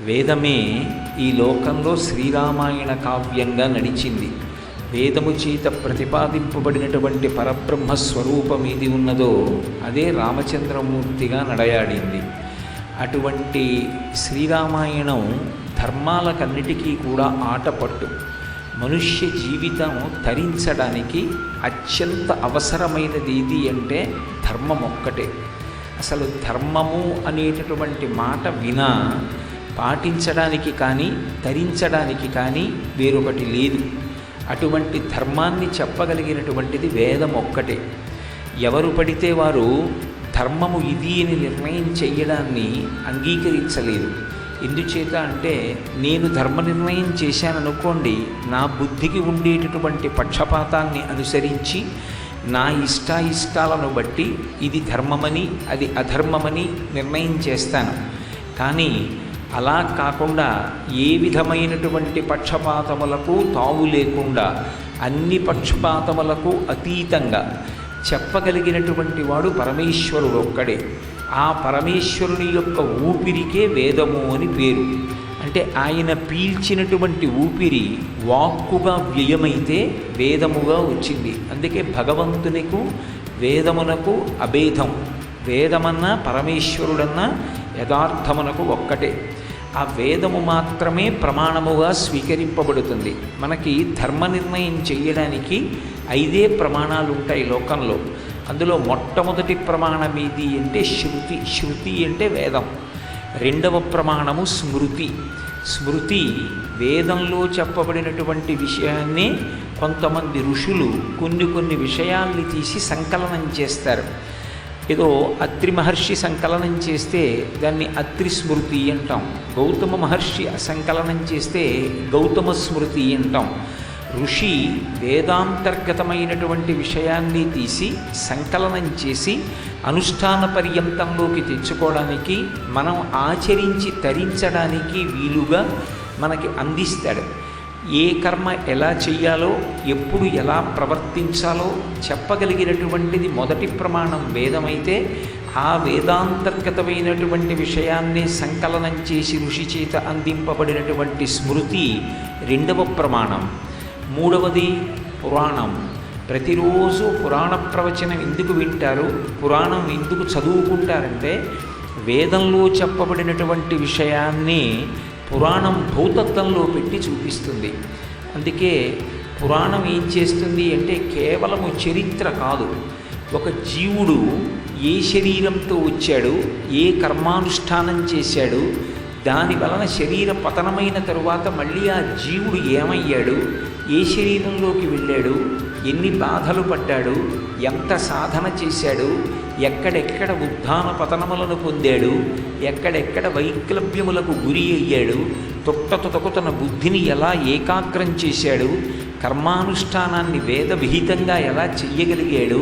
వేదమే ఈ లోకంలో శ్రీరామాయణ కావ్యంగా నడిచింది. వేదము చేత ప్రతిపాదింపబడినటువంటి పరబ్రహ్మ స్వరూపం ఏది ఉన్నదో అదే రామచంద్రమూర్తిగా నడయాడింది. అటువంటి శ్రీరామాయణం ధర్మాలకన్నిటికీ కూడా ఆటపట్టు. మనుష్య జీవితం తరించడానికి అత్యంత అవసరమైనది ఏది అంటే ధర్మం ఒక్కటే అసలు ధర్మము అనేటటువంటి మాట వినా పాటించడానికి కానీ ధరించడానికి కానీ వేరొకటి లేదు. అటువంటి ధర్మాన్ని చెప్పగలిగినటువంటిది వేదం ఒక్కటే. ఎవరు పడితే వారు ధర్మము ఇది అని నిర్ణయం చెయ్యడాన్ని అంగీకరించలేదు. ఎందుచేత అంటే నేను ధర్మ నిర్ణయం చేశాననుకోండి నా బుద్ధికి ఉండేటటువంటి పక్షపాతాన్ని అనుసరించి నా ఇష్టాయిష్టాలను బట్టి ఇది ధర్మమని అది అధర్మమని నిర్ణయం చేస్తాను. కానీ అలా కాకుండా ఏ విధమైనటువంటి పక్షపాతములకు తావు లేకుండా అన్ని పక్షపాతములకు అతీతంగా చెప్పగలిగినటువంటి వాడు పరమేశ్వరుడు ఒక్కడే. ఆ పరమేశ్వరుని యొక్క ఊపిరికే వేదము అని పేరు. అంటే ఆయన పీల్చినటువంటి ఊపిరి వాక్కుగా వ్యయమైతే వేదముగా వచ్చింది. అందుకే భగవంతునికు వేదమునకు అభేదం. వేదమన్నా పరమేశ్వరుడన్నా యథార్థమునకు ఒక్కటే. ఆ వేదము మాత్రమే ప్రమాణముగా స్వీకరింపబడుతుంది. మనకి ధర్మ నిర్ణయం చేయడానికి ఐదే ప్రమాణాలు ఉంటాయి లోకంలో. అందులో మొట్టమొదటి ప్రమాణం ఏది అంటే శృతి. శృతి అంటే వేదం. రెండవ ప్రమాణము స్మృతి. స్మృతి వేదంలో చెప్పబడినటువంటి విషయాన్నే కొంతమంది ఋషులు కొన్ని కొన్ని విషయాల్ని తీసి సంకలనం చేస్తారు. ఏదో అత్రి మహర్షి సంకలనం చేస్తే దాన్ని అత్రి స్మృతి అంటాం. గౌతమ మహర్షి సంకలనం చేస్తే గౌతమ స్మృతి అంటాం. ఋషి వేదాంతర్గతమైనటువంటి విషయాన్ని తీసి సంకలనం చేసి అనుష్ఠాన పర్యంతంలోకి తెచ్చుకోవడానికి మనం ఆచరించి తరించడానికి వీలుగా మనకి అందిస్తాడు. ఏ కర్మ ఎలా చెయ్యాలో ఎప్పుడు ఎలా ప్రవర్తించాలో చెప్పగలిగినటువంటిది మొదటి ప్రమాణం వేదమైతే ఆ వేదాంతర్గతమైనటువంటి విషయాన్ని సంకలనం చేసి ఋషి చేత అందింపబడినటువంటి స్మృతి రెండవ ప్రమాణం. మూడవది పురాణం. ప్రతిరోజు పురాణ ప్రవచనం ఎందుకు వింటారు? పురాణం ఎందుకు చదువుకుంటారంటే వేదంలో చెప్పబడినటువంటి విషయాన్ని పురాణం భూతత్వంలో పెట్టి చూపిస్తుంది. అందుకే పురాణం ఏం చేస్తుంది అంటే కేవలము చరిత్ర కాదు. ఒక జీవుడు ఏ శరీరంతో వచ్చాడు ఏ కర్మానుష్ఠానం చేశాడు దాని వలన శరీర పతనమైన తరువాత మళ్ళీ ఆ జీవుడు ఏమయ్యాడు ఏ శరీరంలోకి వెళ్ళాడు ఎన్ని బాధలు పడ్డాడు ఎంత సాధన చేశాడు ఎక్కడెక్కడ ఉద్ధాన పతనములను పొందాడు ఎక్కడెక్కడ వైక్లభ్యములకు గురి అయ్యాడు తొట్టతొతకు తన బుద్ధిని ఎలా ఏకాగ్రం చేశాడు కర్మానుష్ఠానాన్ని వేద విహితంగా ఎలా చెయ్యగలిగాడు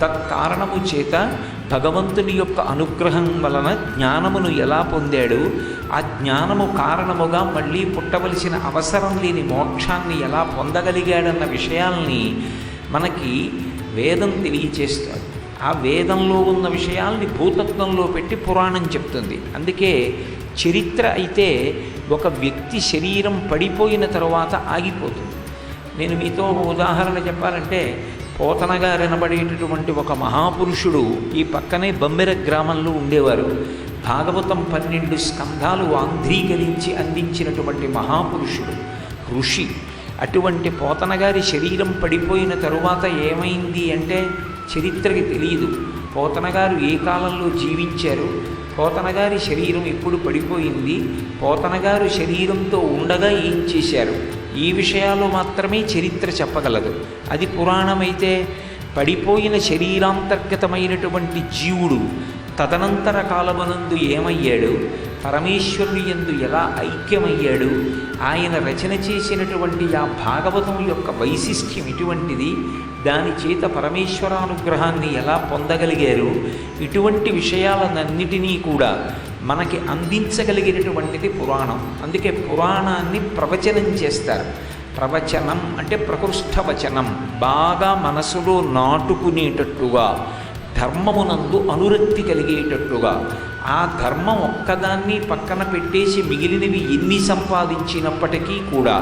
తత్కారణము చేత భగవంతుని యొక్క అనుగ్రహం వలన జ్ఞానమును ఎలా పొందాడు ఆ జ్ఞానము కారణముగా మళ్ళీ పుట్టవలసిన అవసరం లేని మోక్షాన్ని ఎలా పొందగలిగాడన్న విషయాల్ని మనకి వేదం తెలియచేస్తాడు ఆ వేదంలో ఉన్న విషయాల్ని భూతత్వంలో పెట్టి పురాణం చెప్తుంది. అందుకే చరిత్ర అయితే ఒక వ్యక్తి శరీరం పడిపోయిన తర్వాత ఆగిపోతుంది. నేను మీతో ఒక ఉదాహరణ చెప్పాలంటే పోతనగా అనబడేటటువంటి ఒక మహాపురుషుడు ఈ పక్కనే బమ్మెర గ్రామంలో ఉండేవారు. భాగవతం పన్నెండు స్కంధాలు ఆంధ్రీకరించి అందించినటువంటి మహాపురుషుడు ఋషి. అటువంటి పోతనగారి శరీరం పడిపోయిన తరువాత ఏమైంది అంటే చరిత్రకి తెలియదు పోతనగారు ఏ కాలంలో జీవించారు? పోతనగారి శరీరం ఎప్పుడు పడిపోయింది? పోతనగారు శరీరంతో ఉండగా ఏం చేశారు? ఈ విషయాలు మాత్రమే చరిత్ర చెప్పగలదు. అది పురాణమైతే పడిపోయిన శరీరాంతర్గతమైనటువంటి జీవుడు తదనంతర కాలమనందు ఏమయ్యాడు? పరమేశ్వరుని ఎందు ఎలా ఐక్యమయ్యాడు? ఆయన రచన చేసినటువంటి ఆ భాగవతం యొక్క వైశిష్ట్యం ఇటువంటిది. దాని చేత పరమేశ్వరానుగ్రహాన్ని ఎలా పొందగలిగారు? ఇటువంటి విషయాలన్నిటినీ కూడా మనకి అందించగలిగినటువంటిది పురాణం. అందుకే పురాణాన్ని ప్రవచనం చేస్తారు. ప్రవచనం అంటే ప్రకృష్ట వచనం. బాగా మనసులో నాటుకునేటట్టుగా ధర్మమునందు అనురక్తి కలిగేటట్టుగా. ఆ ధర్మం ఒక్కదాన్ని పక్కన పెట్టేసి మిగిలినవి ఎన్ని సంపాదించినప్పటికీ కూడా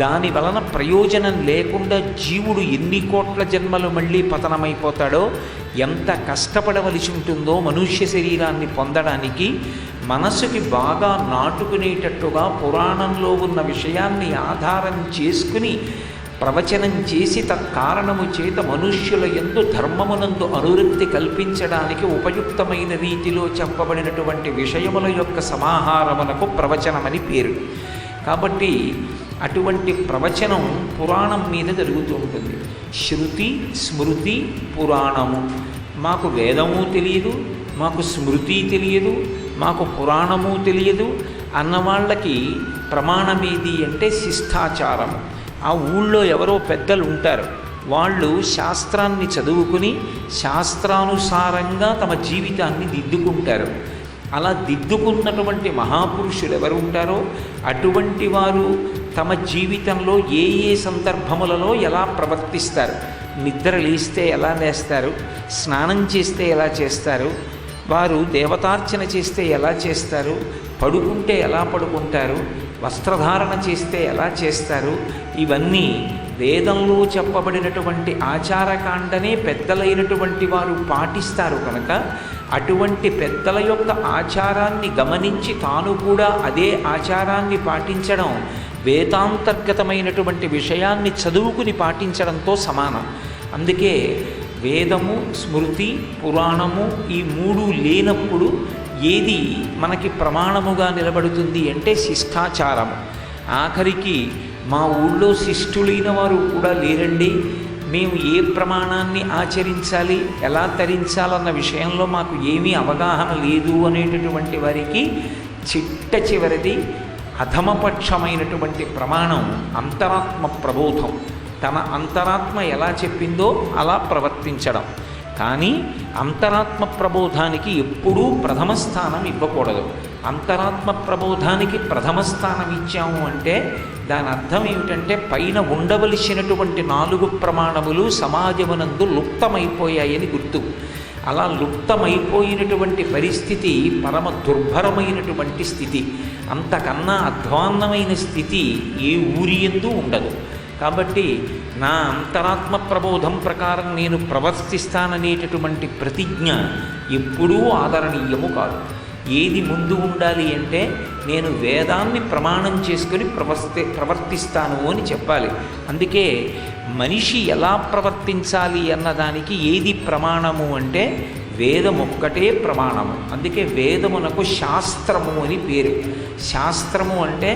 దాని వలన ప్రయోజనం లేకుండా జీవుడు ఎన్ని కోట్ల జన్మలు మళ్ళీ పతనమైపోతాడో ఎంత కష్టపడవలసి ఉంటుందో మనుష్య శరీరాన్ని పొందడానికి మనసుకి బాగా నాటుకునేటట్టుగా పురాణంలో ఉన్న విషయాన్ని ఆధారం చేసుకుని ప్రవచనం చేసి తత్కారణము చేత మనుష్యుల ఎందు ధర్మమునందు అనువృత్తి కల్పించడానికి ఉపయుక్తమైన రీతిలో చెప్పబడినటువంటి విషయముల యొక్క సమాహారమునకు ప్రవచనమని పేరు. కాబట్టి అటువంటి ప్రవచనం పురాణం మీద జరుగుతూ ఉంటుంది. శృతి స్మృతి పురాణము. మాకు వేదము తెలియదు మాకు స్మృతి తెలియదు మాకు పురాణము తెలియదు అన్న వాళ్ళకి ప్రమాణమేది అంటే శిష్టాచారము. ఆ ఊళ్ళో ఎవరో పెద్దలు ఉంటారు. వాళ్ళు శాస్త్రాన్ని చదువుకుని శాస్త్రానుసారంగా తమ జీవితాన్ని దిద్దుకుంటారు. అలా దిద్దుకున్నటువంటి మహాపురుషులు ఎవరు ఉంటారో అటువంటి వారు తమ జీవితంలో ఏ ఏ సందర్భములలో ఎలా ప్రవర్తిస్తారు? నిద్ర లేస్తే ఎలా లేస్తారు? స్నానం చేస్తే ఎలా చేస్తారు? వారు దేవతార్చన చేస్తే ఎలా చేస్తారు? పడుకుంటే ఎలా పడుకుంటారు? వస్త్రధారణ చేస్తే ఎలా చేస్తారు? ఇవన్నీ వేదంలో చెప్పబడినటువంటి ఆచారకాండనే పెద్దలైనటువంటి వారు పాటిస్తారు కనుక అటువంటి పెద్దల యొక్క ఆచారాన్ని గమనించి తాను కూడా అదే ఆచారాన్ని పాటించడం వేదాంతర్గతమైనటువంటి విషయాన్ని చదువుకుని పాటించడంతో సమానం. అందుకే వేదము స్మృతి పురాణము ఈ మూడు లేనప్పుడు ఏది మనకి ప్రమాణముగా నిలబడుతుంది అంటే శిష్టాచారము. ఆఖరికి మా ఊళ్ళో శిష్టులైన వారు కూడా లేరండి. మేము ఏ ప్రమాణాన్ని ఆచరించాలి ఎలా తరించాలన్న విషయంలో మాకు ఏమీ అవగాహన లేదు అనేటటువంటి వారికి చిట్ట చివరిది అధమపక్షమైనటువంటి ప్రమాణం అంతరాత్మ ప్రబోధం. తన అంతరాత్మ ఎలా చెప్పిందో అలా ప్రవర్తించడం. కానీ అంతరాత్మ ప్రబోధానికి ఎప్పుడూ ప్రథమ స్థానం ఇవ్వకూడదు. అంతరాత్మ ప్రబోధానికి ప్రథమ స్థానం ఇచ్చాము అంటే దాని అర్థం ఏమిటంటే పైన ఉండవలసినటువంటి నాలుగు ప్రమాణములు సమాజమునందు లుప్తమైపోయాయని గుర్తు. అలా లుప్తమైపోయినటువంటి పరిస్థితి పరమ దుర్భరమైనటువంటి స్థితి. అంతకన్నా అధ్వాన్నమైన స్థితి ఏ ఊరి ఎందు ఉండదు. కాబట్టి నా అంతరాత్మ ప్రబోధం ప్రకారం నేను ప్రవర్తిస్తాననేటటువంటి ప్రతిజ్ఞ ఎప్పుడూ ఆదరణీయము కాదు. ఏది ముందు ఉండాలి అంటే నేను వేదాన్ని ప్రమాణం చేసుకొని ప్రవర్తి ప్రవర్తిస్తాను అని చెప్పాలి. అందుకే మనిషి ఎలా ప్రవర్తించాలి అన్నదానికి ఏది ప్రమాణము అంటే వేదం ఒక్కటే ప్రమాణము. అందుకే వేదమునకు శాస్త్రము అని పేరు. శాస్త్రము అంటే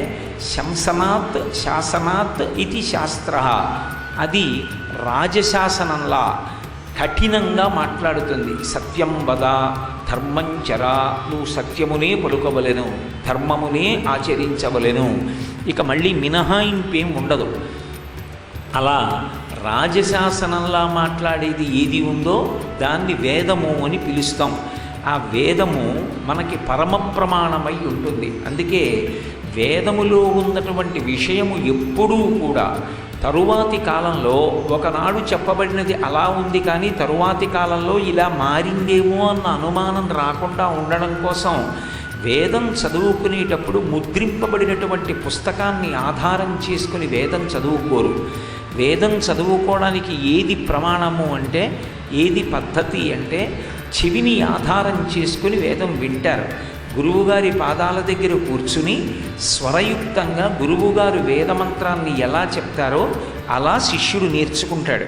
శంసనాత్ శాసనాత్ ఇది శాస్త్ర. అది రాజశాసనంలా కఠినంగా మాట్లాడుతుంది. సత్యం వద ధర్మంచర నువ్వు సత్యమునే పలుకవలెను ధర్మమునే ఆచరించవలెను. ఇక మళ్ళీ మినహాయింపేం ఉండదు. అలా రాజశాసనంలా మాట్లాడేది ఏది ఉందో దాన్ని వేదము అని పిలుస్తాం. ఆ వేదము మనకి పరమ ప్రమాణమై ఉంటుంది. అందుకే వేదములో ఉన్నటువంటి విషయము ఎప్పుడూ కూడా తరువాతి కాలంలో ఒకనాడు చెప్పబడినది అలా ఉంది కానీ తరువాతి కాలంలో ఇలా మారిందేమో అన్న అనుమానం రాకుండా ఉండడం కోసం వేదం చదువుకునేటప్పుడు ముద్రింపబడినటువంటి పుస్తకాన్ని ఆధారం చేసుకుని వేదం చదువుకోరు. వేదం చదువుకోవడానికి ఏది ప్రమాణము అంటే ఏది పద్ధతి అంటే చెవిని ఆధారం చేసుకుని వేదం వింటారు. గురువుగారి పాదాల దగ్గర కూర్చుని స్వరయుక్తంగా గురువుగారు వేదమంత్రాన్ని ఎలా చెప్తారో అలా శిష్యుడు నేర్చుకుంటాడు.